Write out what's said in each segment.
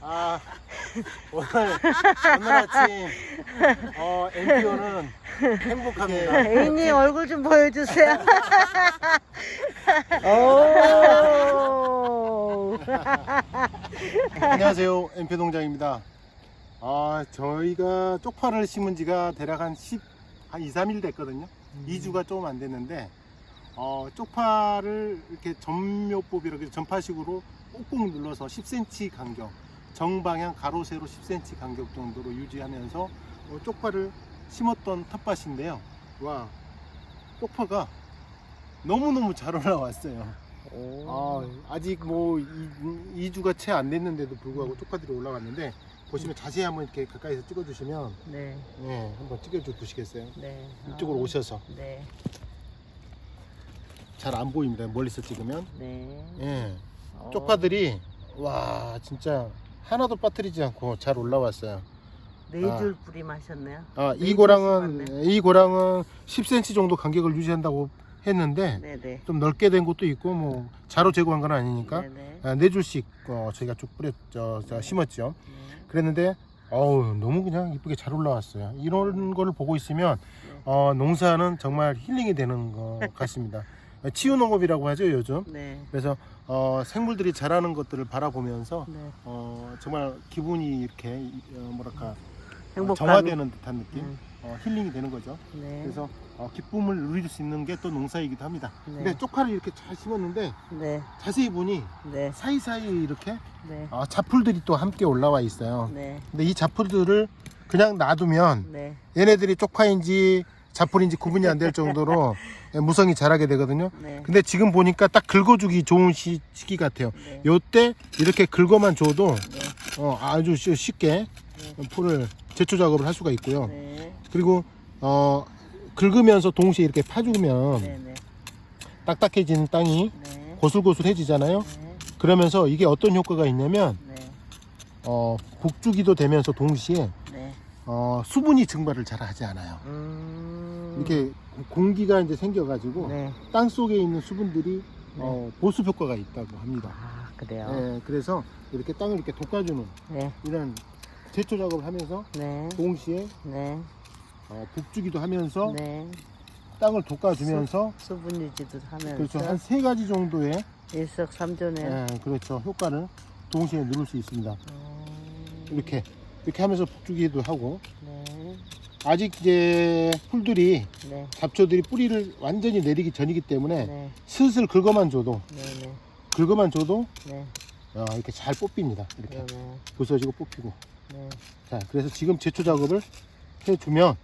아, 오늘, 오늘 아침, 어, NPO는 행복합니다. 애인님 얼굴 좀 보여주세요. 오. 안녕하세요. NPO 농장입니다. 아, 저희가 쪽파를 심은 지가 대략 한 10, 한 2, 3일 됐거든요. 2주가 조금 안 됐는데, 어, 쪽파를 이렇게 전묘법 이렇게 전파식으로 꾹꾹 눌러서 10cm 간격, 정방향 가로 세로 10cm 간격 정도로 유지하면서 어, 쪽파를 심었던 텃밭인데요. 와, 쪽파가 너무너무 잘 올라왔어요. 아, 아직 뭐 2, 주가 채 안 됐는데도 불구하고 쪽파들이 올라왔는데 보시면 자세히 한번 이렇게 가까이서 찍어주시면 네, 예, 한번 찍어줘 보시겠어요? 네. 이쪽으로 어, 오셔서 네, 잘 안 보입니다. 멀리서 찍으면 네. 예, 어, 쪽파들이 와 진짜 하나도 빠뜨리지 않고 잘 올라왔어요. 네줄. 아, 네, 이 고랑은. 이 고랑은 10cm 정도 간격을 유지한다고 했는데 네, 네. 좀 넓게 된 것도 있고 뭐 자로 제거한 건 아니니까 네, 네. 아, 네 줄씩 어, 저희가 쭉 뿌렸죠, 저, 심었죠. 네. 그랬는데 어우 너무 그냥 이쁘게 잘 올라왔어요. 이런 거를 보고 있으면 네. 어, 농사는 정말 힐링이 되는 것 같습니다. 치유 농업이라고 하죠 요즘. 네. 그래서 어, 생물들이 자라는 것들을 바라보면서 네. 어, 정말 기분이 이렇게 어, 뭐랄까 어, 행복감. 정화되는 듯한 느낌, 음, 어, 힐링이 되는 거죠. 네. 그래서 어, 기쁨을 누릴 수 있는 게 또 농사이기도 합니다. 네. 근데 쪽파를 이렇게 잘 심었는데 네. 자세히 보니 네. 사이사이 이렇게 네. 어, 잡풀들이 또 함께 올라와 있어요. 네. 근데 이 잡풀들을 그냥 놔두면 네. 얘네들이 쪽파인지 잡풀인지 구분이 안 될 정도로 무성이 자라게 되거든요. 네. 근데 지금 보니까 딱 긁어주기 좋은 시, 기 같아요. 네. 요때 이렇게 긁어만 줘도 네. 어, 아주 쉬- 쉽게 풀을 제초 작업을 할 수가 있고요. 네. 그리고 어, 긁으면서 동시에 이렇게 파주면 네. 네. 딱딱해지는 땅이 네. 고슬고슬해지잖아요. 네. 그러면서 이게 어떤 효과가 있냐면 네. 어, 북주기도 되면서 동시에 네. 어, 수분이 증발을 잘 하지 않아요. 음. 이렇게 공기가 이제 생겨가지고 네. 땅 속에 있는 수분들이 어, 보습 효과가 있다고 합니다. 아, 그래요. 네, 그래서 이렇게 땅을 이렇게 돋궈주는 네. 이런 제초 작업을 하면서 네. 동시에 네. 어, 북주기도 하면서 네. 땅을 돋궈주면서 수분 유지도 하면서 그렇죠 한 세 가지 정도의 일석삼조네. 예, 그렇죠 효과를 동시에 누릴 수 있습니다. 음, 이렇게 이렇게 하면서 북주기도 하고 네. 아직 이제 풀들이 네. 잡초들이 뿌리를 완전히 내리기 전이기 때문에 네. 슬슬 긁어만 줘도 네. 네. 긁어만 줘도 네. 어, 이렇게 잘 뽑힙니다. 이렇게 네. 네. 부서지고 뽑히고. 네. 자, 그래서 지금 제초 작업을 해주면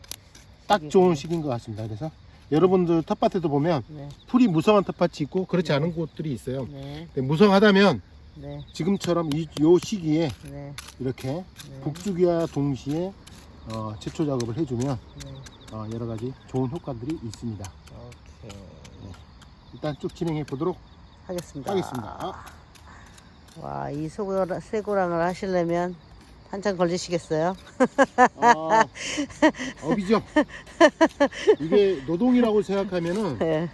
딱 좋은 시기인 것 같습니다. 그래서 여러분들 텃밭에도 보면 네. 풀이 무성한 텃밭이 있고 그렇지 네. 않은 곳들이 있어요. 네. 근데 무성하다면 네. 지금처럼 이 요 시기에 네. 이렇게 네. 북주기와 동시에 어, 제초 작업을 해주면 네. 어, 여러 가지 좋은 효과들이 있습니다. 오케이. 일단 쭉 진행해 보도록 하겠습니다. 하겠습니다. 아, 와, 이 소고라, 쇠고랑을 하시려면 한참 걸리시겠어요? 아, 업이죠. 이게 노동이라고 생각하면은 네.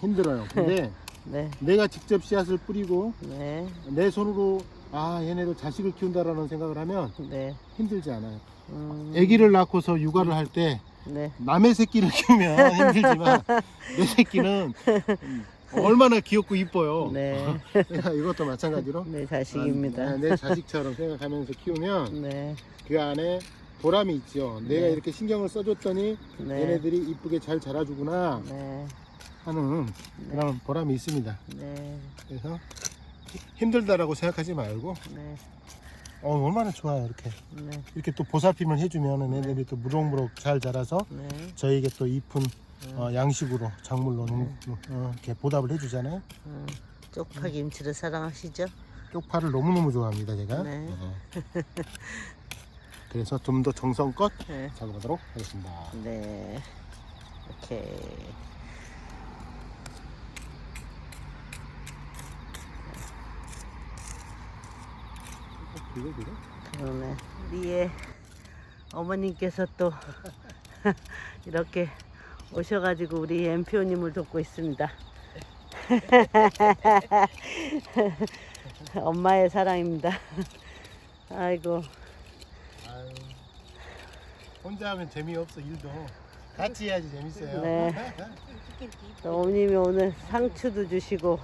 힘들어요. 근데 네. 내가 직접 씨앗을 뿌리고 네. 내 손으로 아 얘네들 자식을 키운다라는 생각을 하면 네. 힘들지 않아요. 음, 아기를 낳고서 육아를 할 때 네. 남의 새끼를 키우면 힘들지만 내 새끼는 음, 얼마나 귀엽고 이뻐요. 네. 내가 이것도 마찬가지로 네, 자식입니다. 아, 내 자식처럼 생각하면서 키우면 네. 그 안에 보람이 있죠. 내가 네. 이렇게 신경을 써줬더니 네. 얘네들이 이쁘게 잘 자라주구나 네. 하는 그런 보람이 있습니다. 네. 그래서 힘들다라고 생각하지 말고 네. 어 얼마나 좋아요 이렇게 네. 이렇게 또 보살핌을 해주면 애들이 또 무럭무럭 잘 자라서 네. 저에게 또 이쁜 네. 어, 양식으로 작물로 농- 어, 이렇게 보답을 해주잖아요. 음, 쪽파 김치를 사랑하시죠? 쪽파를 너무너무 좋아합니다 제가. 네. 네. 그래서 좀 더 정성껏 네. 작업하도록 하겠습니다. 네. 오케이. 이거 이거 그러네. 우리의 어머님께서 또 이렇게 오셔가지고 우리 엠피오님을 돕고 있습니다. 엄마의 사랑입니다. 아이고, 아유, 혼자 하면 재미없어 일도 같이 해야지 재밌어요. 네. 또 어머님이 오늘 상추도 주시고,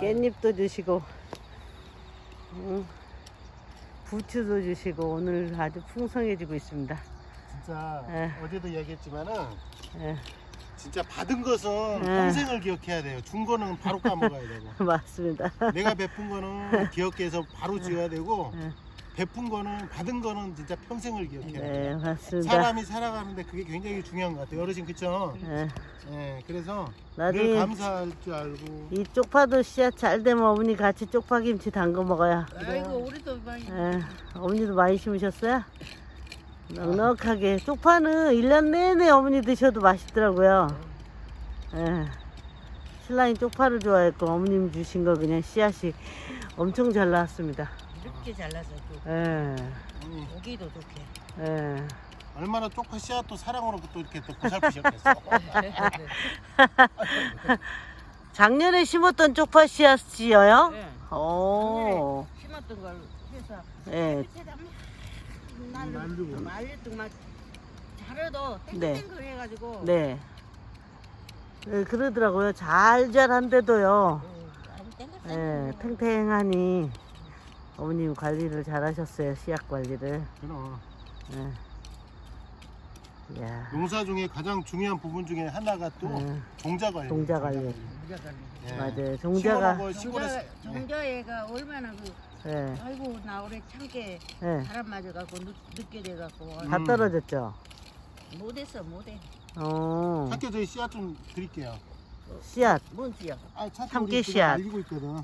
깻잎도 주시고, 음, 부추도 주시고, 오늘 아주 풍성해지고 있습니다. 진짜 네. 어제도 얘기했지만은 예, 진짜 받은 것은 네. 평생을 기억해야 돼요. 준 거는 바로 까먹어야 되고 맞습니다. 내가 베푼 거는 기억해서 바로 지어야 되고 네. 베푼 거는 받은 거는 진짜 평생을 기억해야 돼요. 네, 맞습니다. 사람이 살아가는데 그게 굉장히 중요한 것 같아요. 어르신 그쵸? 예, 예, 그래서 늘 나중에 감사할 줄 알고 이 쪽파도 씨앗 잘 되면 어머니 같이 쪽파김치 담궈 먹어요. 아이고 우리도 많이 예, 어머니도 많이 심으셨어요? 넉넉하게. 쪽파는 1년 내내 어머니 드셔도 맛있더라고요. 예. 신랑이 쪽파를 좋아했고 어머님 주신 거 그냥 씨앗이 엄청 잘 나왔습니다. 늦게 잘라서 좀 예. 아니, 고기도 좋게. 예. 얼마나 쪽파 씨앗도 사랑으로 또 이렇게 또 보살피셨겠어. 작년에 심었던 쪽파 씨앗이요? 네. 오. 심었던 걸 해서 예. 만들고. 말렸던 막 자라도 네. 땡땡땡 해가지고 네. 예, 그러더라고요. 잘 자란데도요. 예, 탱탱하니 어머님 관리를 잘 하셨어요. 씨앗 관리를. 그럼 예. 이야. 농사 중에 가장 중요한 부분 중에 하나가 또 예. 종자 관리. 종자 관리. 예. 맞아요. 종자가 시골하고 시골에서 네. 종자 종자애가 얼마나 그 예. 아이고 나 올해 참깨 예. 바람 맞아갖고 늦, 늦게 돼갖고 다 음. 떨어졌죠. 못했어 못해. 어. 학교 저희 씨앗 좀 드릴게요. 씨앗 뭔지요? 아, 차 참깨 씨앗. 알리고 있거든.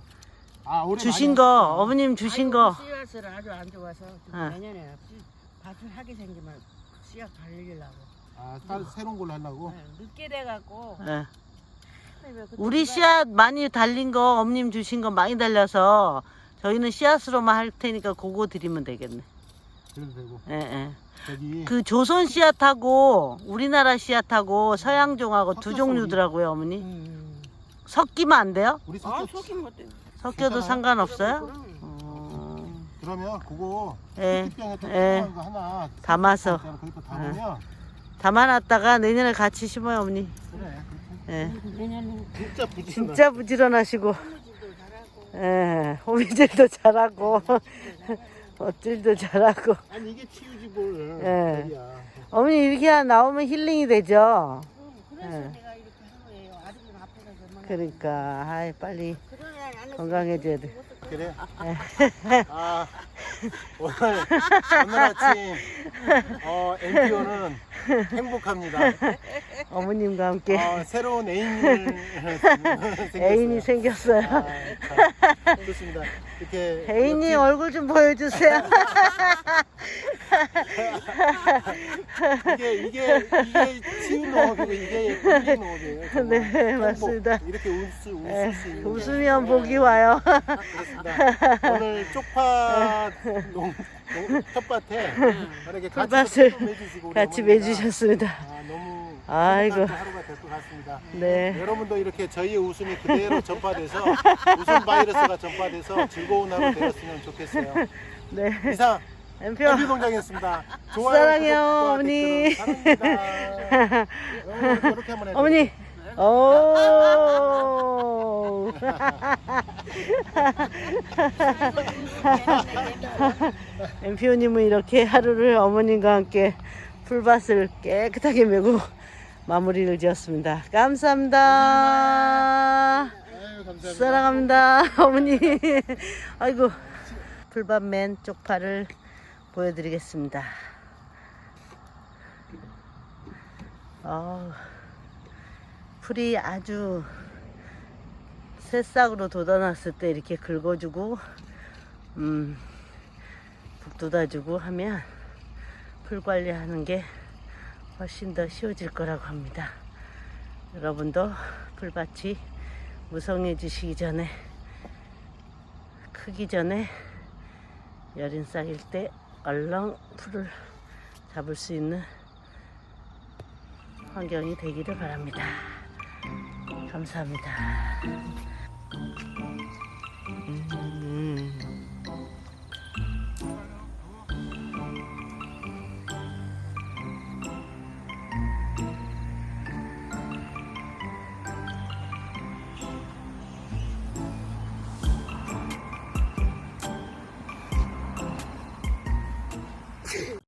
아, 올해 주신 많이 거. 어머님 주신 거. 씨앗을 아주 안 좋아서 어. 내년에 씨- 밭을 하게 생기면 씨앗 갈리려고. 아, 따로 새로운 걸로 하려고. 네, 늦게 돼갖고 예. 우리 누가- 씨앗 많이 달린 거 어머님 주신 거 많이 달려서 저희는 씨앗으로만 할 테니까 그거 드리면 되겠네. 그래도 되고. 예, 예. 저기 그 조선 씨앗하고 우리나라 씨앗하고 서양종하고 두 섞였어, 종류더라고요, 어머니. 음. 섞이면 안 돼요? 우리 아 섞여. 속이 못 돼. 섞여도? 상관없어요? 어, 그러면 그거 예, 또 예. 조그만 거 하나 담아서. 거기다 담으면 담아놨다가 내년에 같이 심어요, 어머니. 그래. 예. 내년에 진짜 부지런하. 진짜 부지런하시고, 호미질도 잘하고 예, 호미질도 잘하고, 어찔도 잘하고. 아니 이게 치유지 뭘. 예. 어머니 이렇게 나오면 힐링이 되죠? 그래서 예. 내가 이렇게 한 거예요. 아직은 앞에서 뭐 그러니까, 아이, 빨리 건강해져야 돼. 그래. 예. 아 오늘 오늘 아침 어 NPO는 행복합니다. 어머님과 함께 어, 새로운 애인을 생겼어요. 애인이 생겼어요. 아, 참, 좋습니다. 이렇게 애인님 옆집- 얼굴 좀 보여주세요. 이게 이게 이게 치유 농업이고 이게 힐링 농업이에요. 정말. 네, 행복. 맞습니다. 이렇게 웃을 웃을 예, 수 있는 게. 웃으면 복이 와요. 그렇습니다. 오늘 쪽파 농, 농 텃밭에 이렇게 같이 매주시고 우리 같이 어머니가 매주셨습니다. 아, 너무 아이고. 하루가 될 것 같습니다. 네. 여러분도 이렇게 저희의 웃음이 그대로 전파돼서 웃음 바이러스가 전파돼서 즐거운 하루 되었으면 좋겠어요. 네. 이상 엠표. 비 동장이었습니다. 좋아요, 사랑해요, 구독과 어머니. 댓글은 사랑합니다. 어, 이렇게 한번 해줘. 어머니. 오. 엠피오님은 이렇게 하루를 어머님과 함께 풀밭을 깨끗하게 메고 마무리를 지었습니다. 감사합니다. 아유, 감사합니다. 사랑합니다, 어머니. 아이고, 풀밭 맨 쪽파를 보여드리겠습니다. 어, 풀이 아주 새싹으로 돋아났을 때 이렇게 긁어주고, 음, 북돋아주고 하면 풀 관리하는 게 훨씬 더 쉬워질 거라고 합니다. 여러분도 풀밭이 무성해지시기 전에 크기 전에 여린 싹일 때 얼렁 풀을 잡을 수 있는 환경이 되기를 바랍니다. 감사합니다.